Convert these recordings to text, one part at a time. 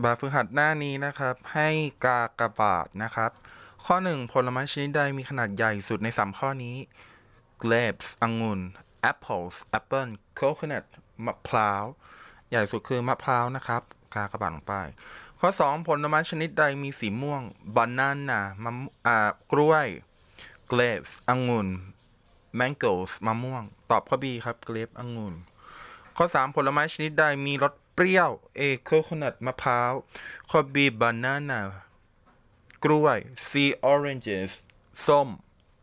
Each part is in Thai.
แบบฝึกหัดหน้านี้นะครับ ให้กากบาทนะครับ ข้อ 1 ผลไม้ชนิดใดมีขนาดใหญ่สุดใน 3 ข้อนี้ grapes องุ่น apples apple coconut มะพร้าว ใหญ่สุดคือมะพร้าวนะครับ กากบาทลงไป ข้อ 2 ผลไม้ชนิดใดมีสีม่วง banana มะอ่ากล้วย grapes องุ่น mangoes มะม่วง ตอบข้อ B ครับ grape องุ่น ข้อ 3 ผลไม้ชนิดใดมีรส เปรี้ยว A coconut มะพร้าวข้อ B banana กล้วย C oranges ส้ม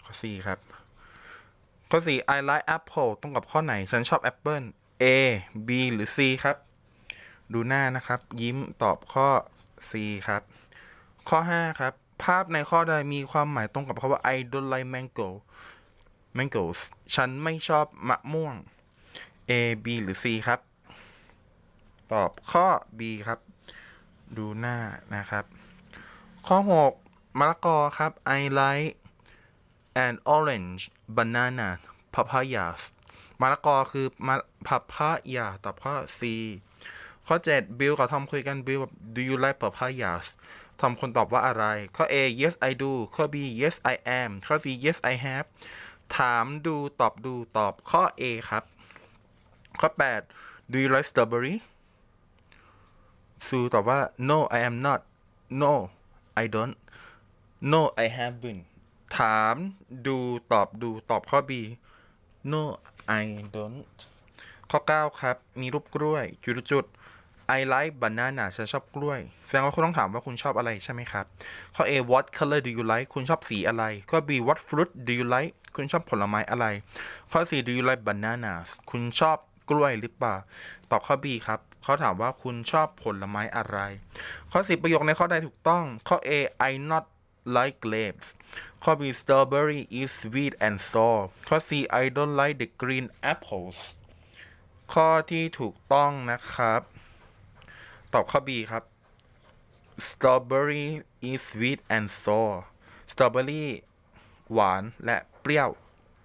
ข้อ C ครับ ข้อ 4 I like apple ตรงกับข้อไหน ฉันชอบแอปเปิล A B หรือ C ครับ ดูหน้านะครับ ยิ้มตอบข้อ C ครับ ข้อ 5 ครับ ภาพในข้อใดมีความหมายตรงกับคำว่า I don't like mango mangoes ฉันไม่ชอบมะม่วง A B หรือ C ครับ ตอบข้อ B ครับ ดูหน้านะครับ ข้อ 6มะละกอครับ I like an orange banana papayas มะละกอคือมะพับพายาตอบข้อ C ข้อ 7 บิลกับทอมคุยกันบิลแบบ do you like papayas ทอมคนตอบว่าอะไร ข้อ A yes I do ข้อ B yes I am ข้อ C yes I have ถามดูตอบดูตอบข้อ A ครับ ข้อ 8 do you like strawberry ซูตอบว่า no I am not no I don't no I haven't ถามดูตอบดูตอบข้อ B no I don't ข้อ 9 ครับ มีรูปกล้วย จุดจุด I like banana ฉันชอบกล้วย แสดงว่าคุณต้องถามว่าคุณชอบอะไรใช่ไหมครับ ข้อ A what color do you like คุณชอบสีอะไร ข้อ B what fruit do you like คุณชอบผลไม้อะไร ข้อ C do you like bananas คุณชอบกล้วยหรือเปล่า ตอบข้อ B ครับ เขาถามว่าคุณชอบผลไม้อะไร ข้อ10ประโยคในข้อใดถูกต้อง ข้อ A I not like grapes ข้อ B strawberry is sweet and sour ข้อ C I don't like the green apples ข้อที่ถูกต้องนะครับ ตอบข้อ B ครับ strawberry is sweet and sour strawberry หวานและเปรี้ยว